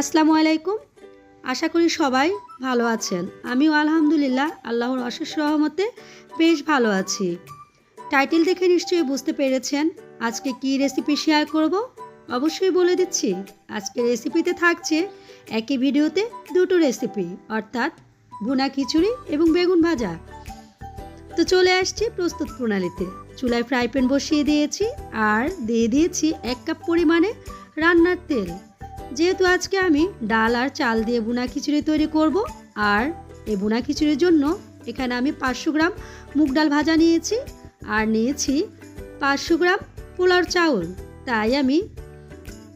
আসসালামু আলাইকুম। আশা করি সবাই ভালো আছেন। আমিও আলহামদুলিল্লাহ আল্লাহর অশেষ রহমতে বেশ ভালো আছি। টাইটেল দেখে নিশ্চয়ই বুঝতে পেরেছেন আজকে কি রেসিপি শেয়ার করব? অবশ্যই বলে দিচ্ছি, আজকে রেসিপিতে থাকছে একই ভিডিওতে দুটো রেসিপি অর্থাৎ ভুনা খিচুড়ি এবং বেগুন ভাজা। তো চলে আসছি প্রস্তুত প্রণালীতে। চুলায় ফ্রাই প্যান বসিয়ে দিয়েছি আর দিয়ে দিয়েছি এক কাপ পরিমাণে রান্নার তেল। যেহেতু আজকে আমি ডাল আর চাল দিয়ে বুনা খিচুড়ি তৈরি করব, আর এই বুনা খিচুড়ির জন্য এখানে আমি পাঁচশো গ্রাম মুগ ডাল ভাজা নিয়েছি, আর নিয়েছি পাঁচশো গ্রাম পোলার চাউল। তাই আমি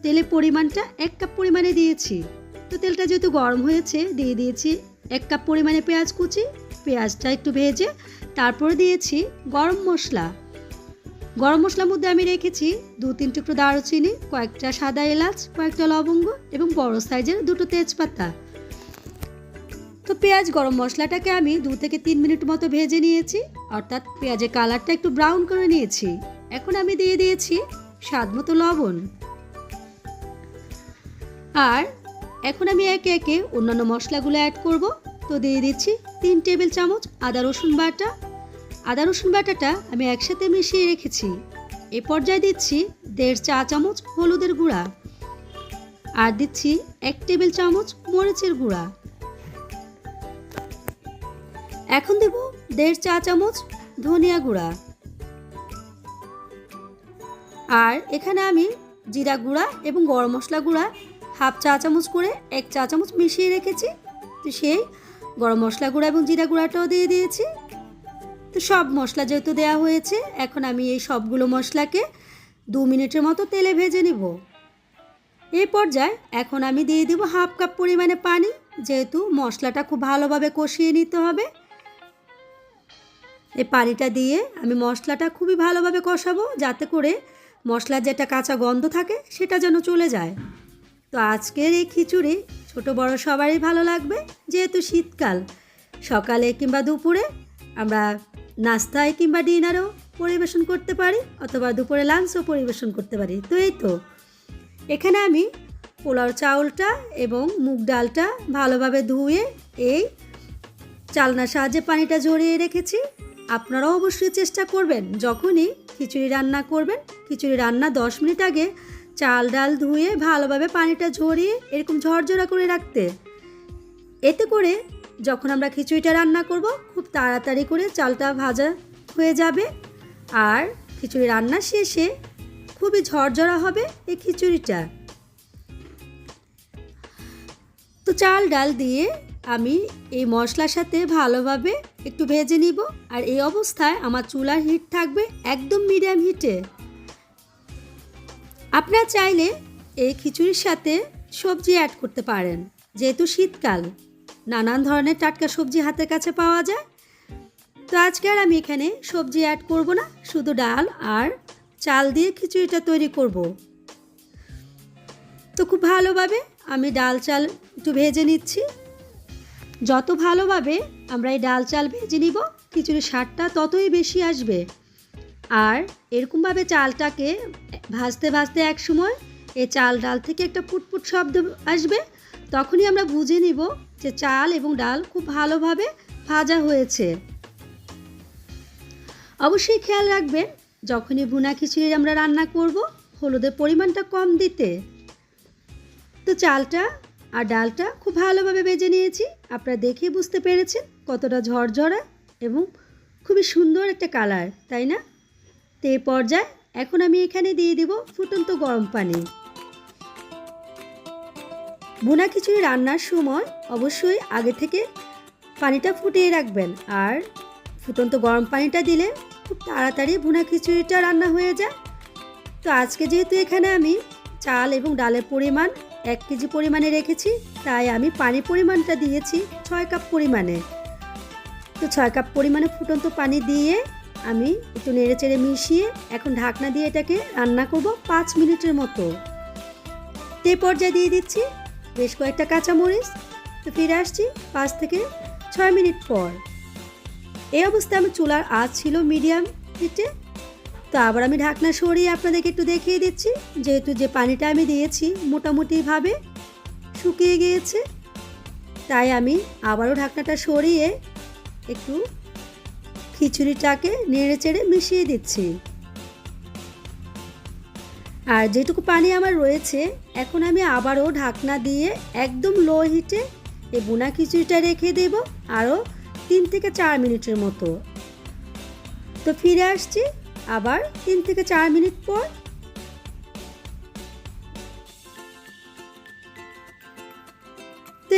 তেলের পরিমাণটা এক কাপ পরিমাণে দিয়েছি। তো তেলটা যেহেতু গরম হয়েছে, দিয়ে দিয়েছি এক কাপ পরিমাণে পেঁয়াজ কুচি, পেঁয়াজটা একটু ভেজে তারপরে দিয়েছি গরম মশলা। গরম মশলার মধ্যে আমি রেখেছি দু, তিন টুকরো দারুচিনি, কয়েকটা সাদা এলাচ, কয়েকটা লবঙ্গ এবং বড় সাইজের দুটো তেজপাতা। তো পেঁয়াজ গরম মশলাটাকে আমি দু থেকে তিন মিনিট মতো ভেজে নিয়েছি, অর্থাৎ পেঁয়াজের কালারটা একটু ব্রাউন করে নিয়েছি। এখন আমি দিয়ে দিয়েছি স্বাদ মতো লবণ। আর এখন আমি একে একে অন্যান্য মশলাগুলো অ্যাড করব। তো দিয়ে দিচ্ছি তিন টেবিল চামচ আদা রসুন বাটা আদা রসুন বাটাটা আমি একসাথে মিশিয়ে রেখেছি। এ পর্যায়ে দিচ্ছি দেড় চা চামচ হলুদের গুঁড়া। আর দিচ্ছি এক টেবিল চামচ মরিচের গুঁড়া। এখন দেব দেড় চা চামচ ধনিয়া গুঁড়া। আর এখানে আমি জিরা গুঁড়া এবং গরম মশলা গুঁড়া হাফ চা চামচ করে এক চা চামচ মিশিয়ে রেখেছি। তো সেই গরম মশলা গুঁড়া এবং জিরা গুঁড়াটাও দিয়ে দিয়েছি। তো সব মশলা যেহেতু দেওয়া হয়েছে, এখন আমি এই সবগুলো মশলাকে দু মিনিটের মতো তেলে ভেজে নিব। এই পর্যায়ে এখন আমি দিয়ে দিব হাফ কাপ পরিমাণে পানি, যেহেতু মশলাটা খুব ভালোভাবে কষিয়ে নিতে হবে। এই পানিটা দিয়ে আমি মশলাটা খুবই ভালোভাবে কষাবো, যাতে করে মশলার যেটা কাঁচা গন্ধ থাকে সেটা যেন চলে যায়। তো আজকের এই খিচুড়ি ছোট বড় সবারই ভালো লাগবে, যেহেতু শীতকাল। সকালে কিংবা দুপুরে আমরা নাস্তায় কিংবা ডিনারও পরিবেশন করতে পারি, অথবা দুপুরে লাঞ্চও পরিবেশন করতে পারি। তো এই তো। এখানে আমি পোলাও চাউলটা এবং মুগ ডালটা ভালোভাবে ধুয়ে এই চালনার সাহায্যে পানিটা জড়িয়ে রেখেছি। আপনারাও অবশ্যই চেষ্টা করবেন, যখনই খিচুড়ি রান্না করবেন, খিচুড়ি রান্না দশ মিনিট আগে চাল ডাল ধুয়ে ভালোভাবে পানিটা ঝরিয়ে এরকম ঝরঝরা করে রাখতে। এতে করে যখন আমরা খিচুড়িটা রান্না করব, খুব তাড়াতাড়ি করে চালটা ভাজা হয়ে যাবে। আর খিচুড়ি রান্না শেষে খুবই ঝরঝরা হবে এই খিচুড়িটা। তো চাল, ডাল দিয়ে আমি এই মশলার সাথে ভালোভাবে একটু ভেজে নিব। আর এই অবস্থায় আমার চুলার হিট থাকবে একদম মিডিয়াম হিটে। আপনারা চাইলে এই খিচুড়ির সাথে সবজি অ্যাড করতে পারেন, যেহেতু শীতকাল। নানান ধরনের টাটকা সবজি হাতের কাছে পাওয়া যায়। তো আজকে আর আমি এখানে সবজি অ্যাড করব না, শুধু ডাল আর চাল দিয়ে খিচুড়িটা তৈরি করব। তো খুব ভালোভাবে আমি ডাল চাল একটু ভেজে নিচ্ছি। যত ভালোভাবে আমরা এই ডাল চাল ভেজে নিব, খিচুড়ির স্বাদটা ততই বেশি আসবে। আর এরকমভাবে চালটাকে ভাজতে ভাজতে এক সময় এই চাল ডাল থেকে একটা পুটপুট শব্দ আসবে তখনই আমরা বুঝে নিব যে চাল এবং ডাল খুব ভালোভাবে ভাজা হয়েছে। অবশ্যই খেয়াল রাখবেন, যখনই ভুনা খিচুড়ি আমরা রান্না করব, হলুদের পরিমাণটা কম দিতে। তো চালটা আর ডালটা খুব ভালোভাবে বেজে নিয়েছি। আপনারা দেখে বুঝতে পেরেছেন কতটা ঝরঝরা এবং খুবই সুন্দর একটা কালার, তাই না? তো পর্যায়ে এখন আমি এখানে দিয়ে দিব ফুটন্ত গরম পানি। বোনা খিচুড়ি রান্নার সময় অবশ্যই আগে থেকে পানিটা ফুটিয়ে রাখবেন আর ফুটন্ত গরম পানিটা দিলে খুব তাড়াতাড়ি ভুনা খিচুড়িটা রান্না হয়ে যায়। তো আজকে যেহেতু এখানে আমি চাল এবং ডালের পরিমাণ এক কেজি পরিমাণে রেখেছি, তাই আমি পানির পরিমাণটা দিয়েছি ছয় কাপ পরিমাণে। তো ছয় কাপ পরিমাণে ফুটন্ত পানি দিয়ে আমি একটু নেড়ে চেড়ে মিশিয়ে এখন ঢাকনা দিয়ে এটাকে রান্না করব পাঁচ মিনিটের মতো। তে পর্যায়ে দিয়ে দিচ্ছি বেশ কয়েকটা কাঁচামরিচ। তো ফিরে আসছি পাঁচ থেকে ছয় মিনিট পর। এই অবস্থায় আমার চুলার আঁচ ছিল মিডিয়াম হিটে। তো আবার আমি ঢাকনা সরিয়ে আপনাদেরকে একটু দেখিয়ে দিচ্ছি। যেহেতু যে পানিটা আমি দিয়েছি মোটামুটিভাবে শুকিয়ে গিয়েছে, তাই আমি আবারও ঢাকনাটা সরিয়ে একটু খিচুড়িটাকে নেড়ে চেড়ে মিশিয়ে দিচ্ছি। আর যেটুকু পানি আমার রয়েছে, এখন আমি আবারও ঢাকনা দিয়ে একদম লো হিটে এই বোনা খিচুড়িটা রেখে দেব আরও তিন থেকে চার মিনিটের মতো। তো ফিরে আসছি আবার তিন থেকে চার মিনিট পর।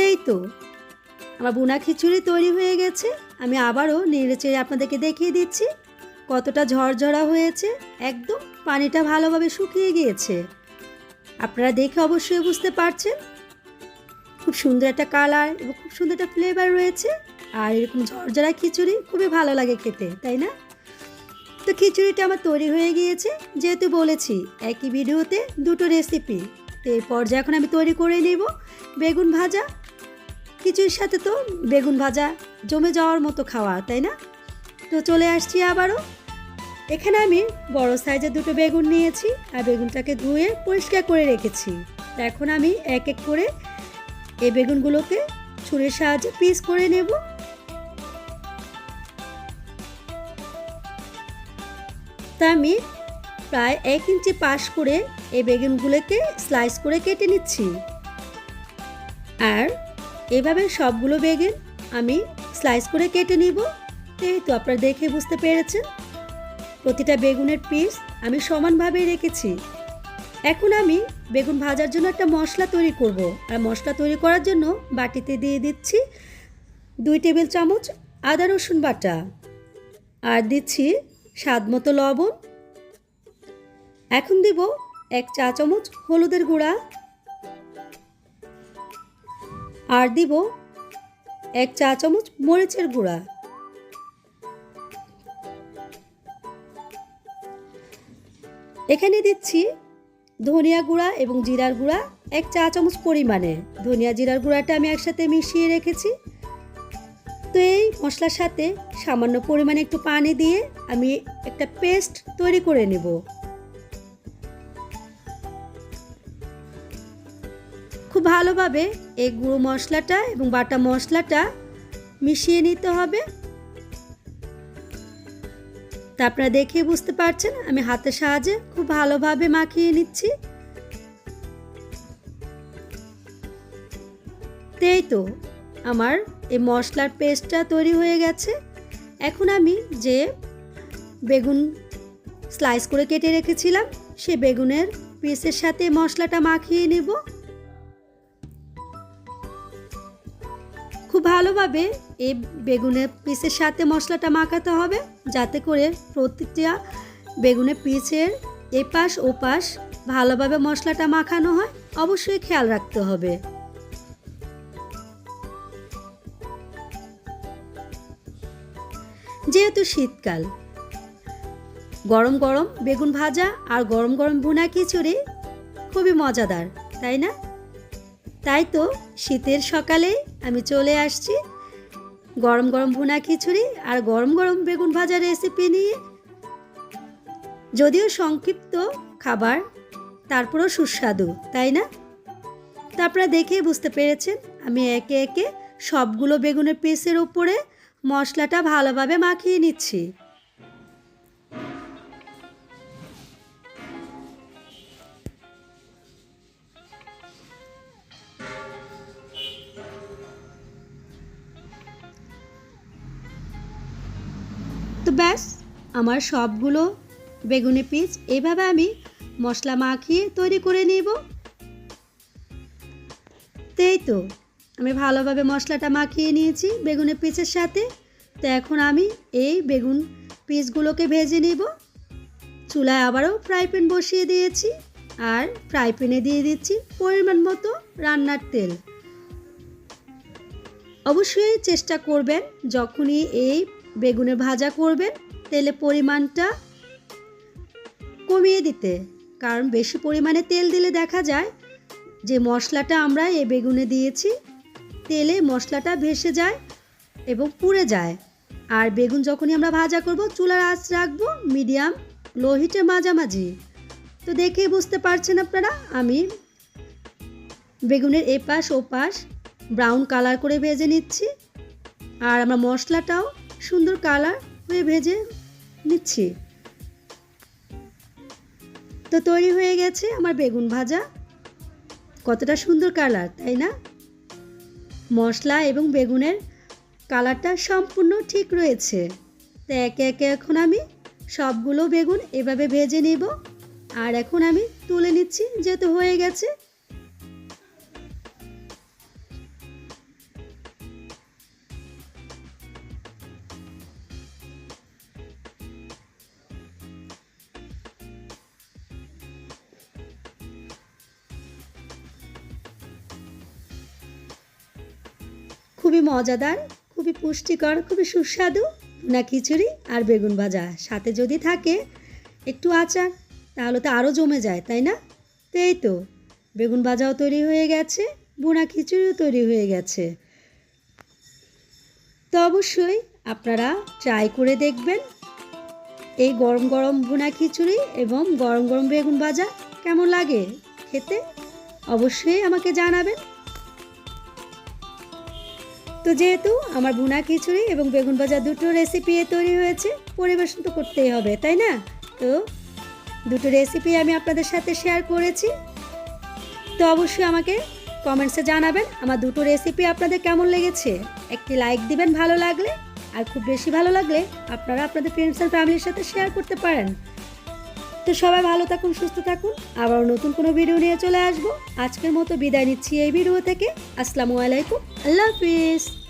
এই তো, আমার বোনা খিচুড়ি তৈরি হয়ে গেছে, আমি আবারও নেড়ে চেড়ে আপনাদেরকে দেখিয়ে দিচ্ছি। কতটা ঝরঝরা হয়েছে, একদম পানিটা ভালোভাবে শুকিয়ে গিয়েছে। আপনারা দেখে অবশ্যই বুঝতে পারছেন। খুব সুন্দর একটা কালার এবং খুব সুন্দর একটা ফ্লেভার রয়েছে। আর এরকম ঝরঝরা খিচুড়ি খুবই ভালো লাগে খেতে, তাই না? তো খিচুড়িটা আমার তৈরি হয়ে গিয়েছে। যেহেতু বলেছি, একই ভিডিওতে দুটো রেসিপি তো এই পর্যায়ে এখন আমি তৈরি করে নেব বেগুন ভাজা। খিচুড়ির সাথে তো বেগুন ভাজা জমে যাওয়ার মতো খাওয়া, তাই না? তো চলে আসছি আবারও। এখানে আমি বড় সাইজের দুটো বেগুন নিয়েছি আর বেগুনটাকে ধুয়ে পরিষ্কার করে রেখেছি। এখন আমি এক এক করে এই বেগুনগুলোকে ছুরির সাহায্যে পিস করে নেব। তা আমি প্রায় এক ইঞ্চি পাশ করে এই বেগুনগুলোকে স্লাইস করে কেটে নিচ্ছি। আর এভাবে সবগুলো বেগুন আমি স্লাইস করে কেটে নিব। এই তো আপনারা দেখে বুঝতে পেরেছেন। প্রতিটা বেগুনের পিস আমি সমানভাবে রেখেছি। এখন আমি বেগুন ভাজার জন্য একটা মশলা তৈরি করব। আর মশলা তৈরি করার জন্য বাটিতে দিয়ে দিচ্ছি দুই টেবিল চামচ আদা রসুন বাটা। আর দিচ্ছি স্বাদ মতো লবণ। এখন দিব এক চা চামচ হলুদের গুঁড়া। আর দিব এক চা চামচ মরিচের গুঁড়া। এখানে দিচ্ছি ধনিয়া গুঁড়া এবং জিরার গুঁড়া, এক চা চামচ পরিমাণে। ধনিয়া, জিরার গুঁড়াটা আমি একসাথে মিশিয়ে রেখেছি। তো এই মশলার সাথে সামান্য পরিমাণে একটু পানি দিয়ে আমি একটা পেস্ট তৈরি করে নেব। খুব ভালোভাবে এই গুঁড়ো মশলাটা এবং বাটা মশলাটা মিশিয়ে নিতে হবে। তা আপনারা দেখে বুঝতে পারছেন, আমি হাতের সাহায্যে খুব ভালোভাবে মাখিয়ে নিচ্ছি। এই তো আমার এই মশলার পেস্টটা তৈরি হয়ে গেছে। এখন আমি যে বেগুন স্লাইস করে কেটে রেখেছিলাম, সে বেগুনের পিসের সাথে মশলাটা মাখিয়ে নেব। খুব ভালোভাবে এই বেগুনের পিসের সাথে মশলাটা মাখাতে হবে, যাতে করে প্রতিটা বেগুনের পিসের এপাশ ওপাশ ভালোভাবে মশলাটা মাখানো হয়। অবশ্যই খেয়াল রাখতে হবে। যেহেতু শীতকাল, গরম গরম বেগুন ভাজা আর গরম গরম ভুনা খিচুড়ি খুবই মজাদার, তাই না? তাই তো শীতের সকালে আমি চলে আসছি। গরম গরম ভুনা খিচুড়ি আর গরম গরম বেগুন ভাজা রেসিপি নিয়ে। যদিও সংক্ষিপ্ত খাবার, তারপরেও সুস্বাদু, তাই না? তারপরে আপনারা দেখেই বুঝতে পেরেছেন, আমি একে একে সবগুলো বেগুনের পিসের উপরে মশলাটা ভালোভাবে মাখিয়ে নিচ্ছি। ব্যাস, আমার সবগুলো বেগুনি পিস এভাবে আমি মশলা মাখিয়ে তৈরি করে নেব। তো এই তো, আমি ভালোভাবে মশলাটা মাখিয়ে নিয়েছি বেগুনের পিসের সাথে। তো এখন আমি এই বেগুন পিসগুলোকে ভেজে নেব। চুলায় আবারও ফ্রাই প্যান বসিয়ে দিয়েছি আর ফ্রাই প্যানে দিয়ে দিচ্ছি পরিমাণ মতো রান্নার তেল। অবশ্যই চেষ্টা করবেন যখনই এই বেগুনের ভাজা করবেন তেলের পরিমাণটা কমিয়ে দিতে। কারণ বেশি পরিমাণে তেল দিলে দেখা যায় যে মশলাটা আমরা এই বেগুনে দিয়েছি, তেলে মশলাটা ভেসে যায় এবং পুড়ে যায়। আর বেগুন যখনই আমরা ভাজা করব, চুলার আঁচ রাখব মিডিয়াম, লো হিটে মাঝামাঝি। তো দেখেই বুঝতে পারছেন আপনারা, আমি বেগুনের এপাশ ওপাশ ব্রাউন কালার করে ভেজে নিচ্ছি। আর আমরা মশলাটাও সুন্দর কালার হয়ে ভেজে নিচ্ছি। তো তৈরি হয়ে গেছে আমার বেগুন ভাজা। কতটা সুন্দর কালার, তাই না? মশলা এবং বেগুনের কালারটা সম্পূর্ণ ঠিক রয়েছে। তো একে একে এখন আমি সবগুলো বেগুন এভাবে ভেজে নেব। আর এখন আমি তুলে নিচ্ছি, যেহেতু হয়ে গেছে মজাদার, খুবই পুষ্টিকর, খুবই সুস্বাদু ভুনা খিচুড়ি আর বেগুন ভাজা। সাথে যদি থাকে একটু আচার, তাহলে তো আরও জমে যায়, তাই না? তো এই তো, বেগুন ভাজাও তৈরি হয়ে গেছে, ভুনা খিচুড়িও তৈরি হয়ে গেছে। তো অবশ্যই আপনারা ট্রাই করে দেখবেন এই গরম গরম ভুনা খিচুড়ি এবং গরম গরম বেগুন ভাজা কেমন লাগে খেতে? অবশ্যই আমাকে জানাবেন। তো যেহেতু আমার ভুনা খিচুড়ি এবং বেগুন ভাজা দুটো রেসিপি তৈরি হয়েছে, পরিবেশন তো করতেই হবে, তাই না? তো দুটো রেসিপি আমি আপনাদের সাথে শেয়ার করেছি। তো অবশ্যই আমাকে কমেন্টসে জানাবেন, আমার দুটো রেসিপি আপনাদের কেমন লেগেছে? একটি লাইক দিবেন ভালো লাগলে, আর খুব বেশি ভালো লাগলে আপনারা আপনাদের ফ্রেন্ডস অ্যান্ড ফ্যামিলির সাথে শেয়ার করতে পারেন। তো সবাই ভালো থাকুন, সুস্থ থাকুন। আবার নতুন কোনো ভিডিও নিয়ে চলে আসব। আজকের মতো বিদায় নিচ্ছি এই ভিডিও থেকে। আসসালামু আলাইকুম। আল্লাহ হাফিজ।